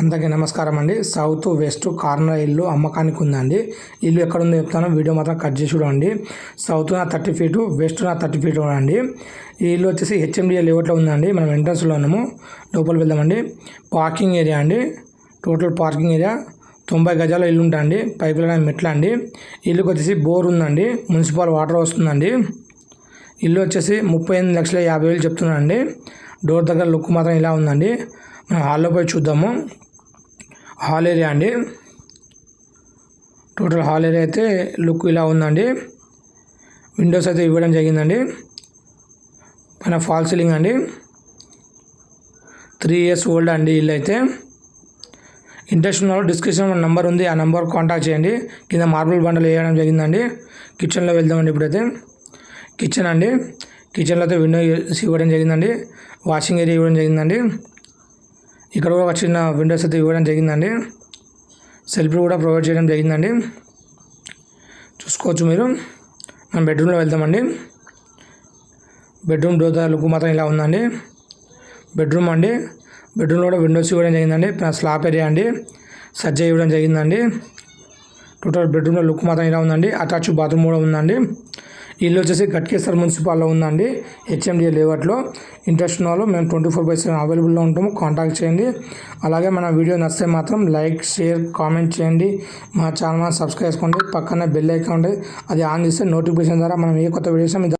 అందరికీ నమస్కారం అండి. సౌత్ వెస్ట్ కార్నర్ ఇల్లు అమ్మకానికి ఉందండి. ఇల్లు ఎక్కడ ఉందో చెప్తాను. వీడియో మాత్రం కట్ చేసి చూడండి. సౌత్ నా థర్టీ ఫీటు వెస్ట్ నా థర్టీ ఫీట్ అండి. ఈ ఇల్లు వచ్చేసి హెచ్ఎండిఏ లేఅవుట్లో ఉందండి. మనం ఎంట్రన్స్లో ఉన్నాము. లోపల వెళ్దామండి. పార్కింగ్ ఏరియా అండి. టోటల్ పార్కింగ్ ఏరియా తొంభై గజాల ఇల్లు ఉంటాయండి పైపుల మెట్ల అండి ఇల్లుకి వచ్చేసి బోర్ ఉందండి. మున్సిపల్ వాటర్ వస్తుందండి. ఇల్లు వచ్చేసి ముప్పై ఎనిమిది లక్షల యాభై వేలు చెప్తున్నానండి. డోర్ దగ్గర లుక్ మాత్రం ఇలా ఉందండి. మనం హాల్లో పోయి చూద్దాము. హాల్ ఏరియా అండి. టోటల్ హాల్ ఏరియా అయితే లుక్ ఇలా ఉందండి. విండోస్ అయితే ఇవ్వడం జరిగిందండి. పైన ఫాల్ సీలింగ్ అండి. త్రీ ఇయర్స్ ఓల్డ్ అండి ఇల్లు అయితే. ఇంట్రెస్ట్ ఉన్న వాళ్ళు డిస్క్రిప్షన్ నెంబర్ ఉంది. ఆ నెంబర్ కాంటాక్ట్ చేయండి. కింద మార్బుల్ బండలు వేయడం జరిగిందండి. కిచెన్లో వెళ్దామండి ఇప్పుడైతే. కిచెన్ అండి. కిచెన్లో అయితే విండో ఇవ్వడం జరిగిందండి. వాషింగ్ ఏరియా ఇవ్వడం జరిగిందండి. ఇక్కడ కూడా ఒక చిన్న విండోస్ అయితే ఇవ్వడం జరిగిందండి. సెల్ఫ్లు కూడా ప్రొవైడ్ చేయడం జరిగిందండి. చూసుకోవచ్చు మీరు. మనం బెడ్రూమ్లో వెళ్తామండి. బెడ్రూమ్ డోర్ లుక్ మాత్రం ఇలా ఉందండి. బెడ్రూమ్ అండి. బెడ్రూమ్లో కూడా విండోస్ ఇవ్వడం జరిగిందండి. స్లాప్ ఏరియా అండి. సజ్జ ఇవ్వడం జరిగిందండి. టోటల్ బెడ్రూమ్లో లుక్ మాత్రం ఇలా ఉందండి. అటాచ్ బాత్రూమ్ కూడా ఉందండి. ఇల్లు వచ్చేసి గట్కేశ్వర్ మున్సిపాల్లో ఉందండి. హెచ్ఎండిఏ లేవట్లో ఇంట్రెస్ట్ ఉన్న వాళ్ళు మేము ట్వంటీ ఫోర్ బై సెవెన్ అవైలబుల్లో ఉంటాము. కాంటాక్ట్ చేయండి. అలాగే మన వీడియో నచ్చితే మాత్రం లైక్ షేర్ కామెంట్ చేయండి. మా ఛానల్ సబ్స్క్రైబ్ చేసుకోండి. పక్కనే బెల్ ఐకాన్ ఉంటుంది అది ఆన్ చేస్తే నోటిఫికేషన్ ద్వారా మనం ఏ కొత్త వీడియోస్